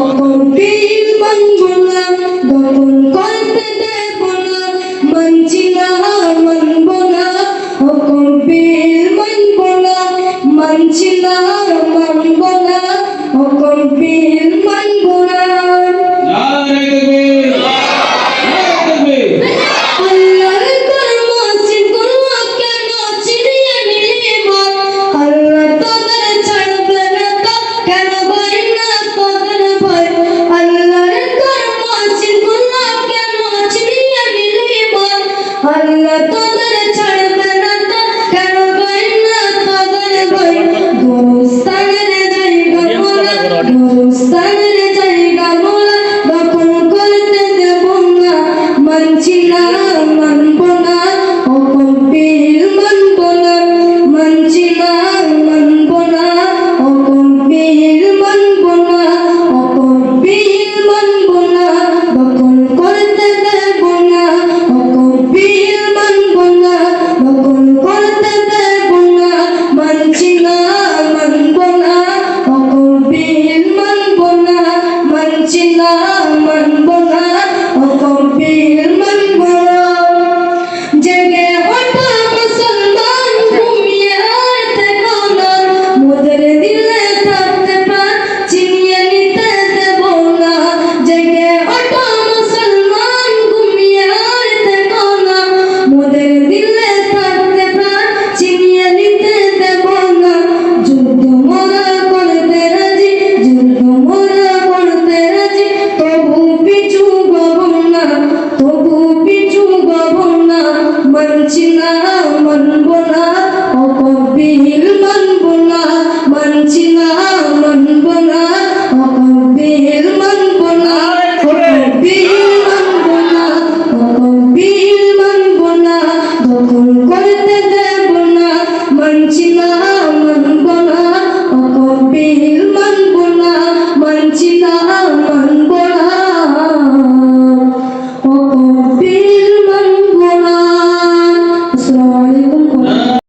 অকপিল মনগুলা দখল করতে দেব না মানছি না মানব না অকপিল মনগুলা মানছি না মানব না অকপিল আল্লাহ তোদের ছাড়বে না তো কেন ভয় না তোদের ভয় গোরস্থানের জায়গা মোলা গোরস্থানের জায়গা মোলা দখল করতে দেব না মানছি না না মানব না তবু পিছু বাবনা মানছি না মানব না